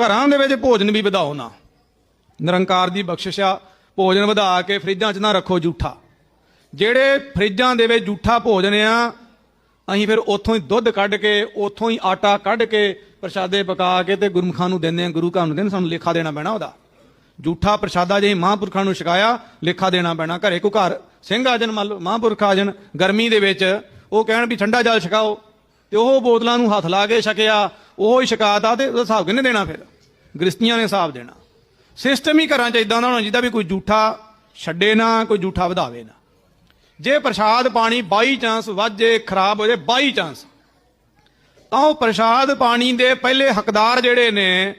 ਘਰਾਂ ਦੇ ਵਿੱਚ ਭੋਜਨ ਵੀ ਵਧਾਓ ਨਾ। ਨਿਰੰਕਾਰ ਦੀ ਬਖਸ਼ਿਸ਼ ਆ, ਭੋਜਨ ਵਧਾ ਕੇ ਫਰਿੱਜਾਂ 'ਚ ਨਾ ਰੱਖੋ ਜੂਠਾ। ਜਿਹੜੇ ਫਰਿੱਜਾਂ ਦੇ ਵਿੱਚ ਜੂਠਾ ਭੋਜਨ ਆ, ਅਸੀਂ ਫਿਰ ਉੱਥੋਂ ਹੀ ਦੁੱਧ ਕੱਢ ਕੇ, ਉੱਥੋਂ ਹੀ ਆਟਾ ਕੱਢ ਕੇ ਪ੍ਰਸ਼ਾਦੇ ਪਕਾ ਕੇ ਤੇ ਗੁਰਮੁਖਾਂ ਨੂੰ ਦਿੰਦੇ ਆ, ਗੁਰੂ ਘਰ ਨੂੰ ਦਿੰਦੇ ਸਾਨੂੰ ਲੇਖਾ ਦੇਣਾ ਪੈਣਾ ਉਹਦਾ। ਜੂਠਾ ਪ੍ਰਸ਼ਾਦਾ ਜੇ ਮਹਾਂਪੁਰਖਾਂ ਨੂੰ ਛਕਾਇਆ, ਲੇਖਾ ਦੇਣਾ ਪੈਣਾ। ਘਰੇ ਕੋ ਘਰ ਸਿੰਘ ਆ ਜਾਣ ਮੰਨ ਲਓ ਮਹਾਂਪੁਰਖ ਆ ਜਾਣ ਗਰਮੀ ਦੇ ਵਿੱਚ ਉਹ ਕਹਿਣ ਵੀ ਠੰਡਾ ਜਲ ਛਕਾਓ ਤੇ ਉਹ ਬੋਤਲਾਂ ਨੂੰ ਹੱਥ ਲਾ ਕੇ ਛਕਿਆ, ਉਹ ਹੀ ਛਕਾਤਾ ਤੇ ਉਹਦਾ ਹਿਸਾਬ ਕਿੰਨੇ ਦੇਣਾ ਫਿਰ? ਗ੍ਰਸਤੀਆਂ ਨੇ ਹਿਸਾਬ ਦੇਣਾ। ਸਿਸਟਮ ਹੀ ਘਰਾਂ 'ਚ ਇਦਾਂ ਦਾ ਹੋਣਾ ਚਾਹੀਦਾ ਵੀ ਕੋਈ ਜੂਠਾ ਛੱਡੇ ਨਾ, ਕੋਈ ਜੂਠਾ ਵਧਾਵੇ ਨਾ। ਜੇ ਪ੍ਰਸ਼ਾਦ ਪਾਣੀ ਬਾਈ ਚਾਂਸ ਵਾਜੇ ਖਰਾਬ ਹੋ ਜਾਏ ਬਾਈ ਚਾਂਸ। ਤਾਂ ਉਹ ਪ੍ਰਸ਼ਾਦ ਪਾਣੀ ਦੇ ਪਹਿਲੇ ਹੱਕਦਾਰ ਜਿਹੜੇ ਨੇ,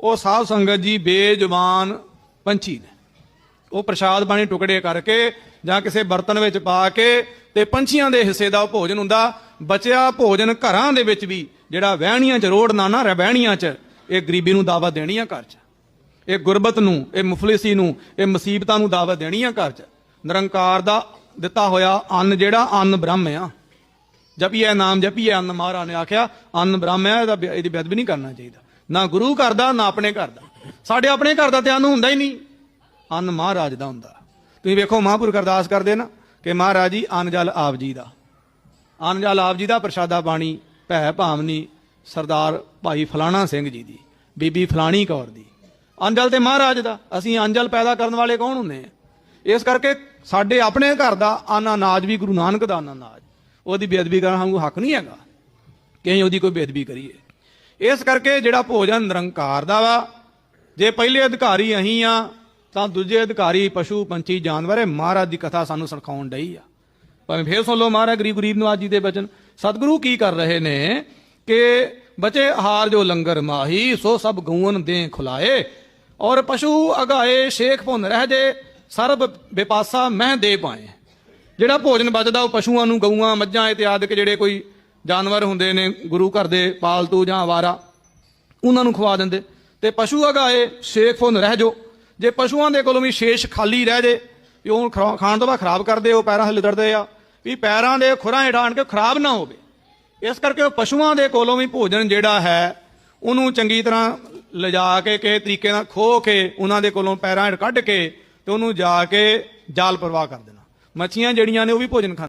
ਉਹ ਸਾਧ ਸੰਗਤ ਜੀ ਬੇਜ਼ੁਬਾਨ ਪੰਛੀ ਨੇ। ਉਹ ਪ੍ਰਸ਼ਾਦ ਪਾਣੀ ਟੁਕੜੇ ਕਰਕੇ ਜਾਂ ਕਿਸੇ ਬਰਤਨ ਵਿੱਚ ਪਾ ਕੇ ਤੇ ਪੰਛੀਆਂ ਦੇ ਹਿੱਸੇ ਦਾ ਉਹ ਭੋਜਨ ਹੁੰਦਾ। ਬਚਿਆ ਭੋਜਨ ਘਰਾਂ ਦੇ ਵਿੱਚ ਵੀ, ਜਿਹੜਾ ਵਹਿਣੀਆਂ 'ਚ ਰੋੜਨਾ ਨਾ ਰਹਿਣੀਆਂ 'ਚ ਇਹ ਗਰੀਬੀ ਨੂੰ ਦਾਵਤ ਦੇਣੀ ਆ ਘਰ 'ਚ। ਇਹ ਗੁਰਬਤ ਨੂੰ, ਇਹ ਮੁਫਲਿਸੀ ਨੂੰ, ਇਹ ਮੁਸੀਬਤਾਂ ਨੂੰ ਦਾਵਤ ਦੇਣੀ ਆ ਘਰ 'ਚ। ਨਿਰੰਕਾਰ ਦਾ ਦਿੱਤਾ ਹੋਇਆ ਅੰਨ ਜਿਹੜਾ, ਅੰਨ ਬ੍ਰਹਮ ਆ। ਜਪੀਏ ਨਾਮ ਜਪੀਏ ਅੰਨ ਮਹਾਰਾ ਨੇ ਆਖਿਆ, ਅੰਨ ਬ੍ਰਹਮ ਹੈ ਇਹਦਾ ਬੇ- ਇਹਦੀ ਬੇਅਦਬੀ ਨਹੀਂ ਕਰਨਾ ਚਾਹੀਦਾ। ਨਾ ਗੁਰੂ ਘਰ ਦਾ, ਨਾ ਆਪਣੇ ਘਰ ਦਾ। ਸਾਡੇ ਆਪਣੇ ਘਰ ਦਾ ਧਿਆਨ ਹੁੰਦਾ ਹੀ ਨਹੀਂ। ਅੰਨ ਮਹਾਰਾਜ ਦਾ ਹੁੰਦਾ। ਤੁਸੀਂ ਵੇਖੋ ਮਹਾਂਪੁਰਖ ਅਰਦਾਸ ਕਰਦੇ ਨਾ ਕਿ ਮਹਾਰਾਜ ਜੀ, ਅੰਨ ਜਲ ਆਪ ਜੀ ਦਾ। ਅੰਨ ਜਲ ਆਪ ਜੀ ਦਾ, ਪ੍ਰਸ਼ਾਦਾ ਪਾਣੀ, ਭੈ ਭਾਵਨੀ ਸਰਦਾਰ ਭਾਈ ਫਲਾਣਾ ਸਿੰਘ ਜੀ ਦੀ, ਬੀਬੀ ਫਲਾਣੀ ਕੌਰ ਦੀ। ਅੰਜਲ ਤੇ ਮਹਾਰਾਜ ਦਾ, ਅਸੀਂ ਅੰਜਲ ਪੈਦਾ ਕਰਨ ਵਾਲੇ ਕੌਣ ਹੁੰਦੇ ਆ? ਇਸ ਕਰਕੇ ਸਾਡੇ ਆਪਣੇ ਘਰ ਦਾ ਅੰਨ ਅਨਾਜ ਵੀ ਗੁਰੂ ਨਾਨਕ ਦਾ ਅੰਨ ਅਨਾਜ ਉਹਦੀ ਬੇਅਦਬੀ ਕਰਨ ਸਾਨੂੰ ਹੱਕ ਨਹੀਂ ਹੈਗਾ। ਕਿ ਉਹਦੀ ਕੋਈ ਬੇਅਦਬੀ ਕਰੀਏ? ਇਸ ਕਰਕੇ ਜਿਹੜਾ ਭੋਜਨ ਨਿਰੰਕਾਰ ਦਾ ਵਾ, ਜੇ ਪਹਿਲੇ ਅਧਿਕਾਰੀ ਅਸੀਂ ਆ, ਤਾਂ ਦੂਜੇ ਅਧਿਕਾਰੀ, ਪਸ਼ੂ, ਪੰਛੀ, ਜਾਨਵਰ, ਇਹ ਮਹਾਰਾਜ ਦੀ ਕਥਾ ਸਾਨੂੰ ਸੁਣਾਉਣ ਡਈ ਆ। ਭਾਵੇਂ ਫੇਰ ਸੁਣ ਲਓ ਮਹਾਰਾਜ ਗਰੀਬ ਗਰੀਬ ਨਵਾਜ ਜੀ ਦੇ ਬਚਨ। ਸਤਿਗੁਰੂ ਕੀ ਕਰ ਰਹੇ ਨੇ? ਕਿ ਬਚੇ ਆਹਾਰ ਜੋ ਲੰਗਰ ਮਾਹੀ, ਸੋ ਸਭ ਗਊਨ ਦੇ ਖੁਲਾਏ। ਔਰ ਪਸ਼ੂ ਅਗਾਏ, ਸ਼ੇਖ ਭੁੰਨ ਰਹਿ ਜੇ, ਸਰਬ ਬੇਪਾਸਾ ਮਹਿ ਦੇ ਪਾਏ। ਜਿਹੜਾ ਭੋਜਨ ਬਚਦਾ, ਉਹ ਪਸ਼ੂਆਂ ਨੂੰ ਗਊਆਂ, ਮੱਝਾਂ ਇਤਿਆਦਿਕ ਜਿਹੜੇ ਕੋਈ ਜਾਨਵਰ ਹੁੰਦੇ ਨੇ, ਗੁਰੂ ਘਰ ਦੇ ਪਾਲਤੂ ਜਾਂ ਆਵਾਰਾ, ਉਹਨਾਂ ਨੂੰ ਖਵਾ ਦਿੰਦੇ। ਤੇ ਪਸ਼ੂ ਅਗਾਏ, ਸ਼ੇਖ ਫੁੰਨ ਰਹਿ ਜੋ। ਜੇ ਪਸ਼ੂਆਂ ਦੇ ਕੋਲੋਂ ਵੀ ਸ਼ੇਸ਼ ਖਾਲੀ ਰਹਿ ਜੇ, ਵੀ ਉਹ ਖਰਾ- ਖਾਣ ਤੋਂ ਬਾਅਦ ਖਰਾਬ ਕਰਦੇ, ਉਹ ਪੈਰਾਂ ਹੱਲ ਦਰਦੇ ਆ, ਵੀ ਪੈਰਾਂ ਦੇ ਖੁਰਾਂ ਹੇਠਾਂ ਆਣ ਕੇ ਖਰਾਬ ਨਾ ਹੋਵੇ। ਇਸ ਕਰਕੇ ਉਹ ਪਸ਼ੂਆਂ ਦੇ ਕੋਲੋਂ ਵੀ ਭੋਜਨ ਜਿਹੜਾ ਹੈ, ਉਹਨੂੰ ਚੰਗੀ ਤਰ੍ਹਾਂ ਲਿਜਾ ਕੇ, ਕਿਸੇ ਤਰੀਕੇ ਨਾਲ ਖੋ ਕੇ, ਉਹਨਾਂ ਦੇ ਕੋਲੋਂ ਪੈਰਾਂ ਹੇਠ ਕੱਢ ਕੇ ਤੇ ਉਹਨੂੰ ਜਾ ਕੇ ਜਾਲ ਪ੍ਰਵਾਹ ਕਰ ਦੇਣਾ। ਮੱਛੀਆਂ ਜਿਹੜੀਆਂ ਨੇ ਉਹ ਵੀ ਭੋਜਨ ਖਾਂਦੀਆਂ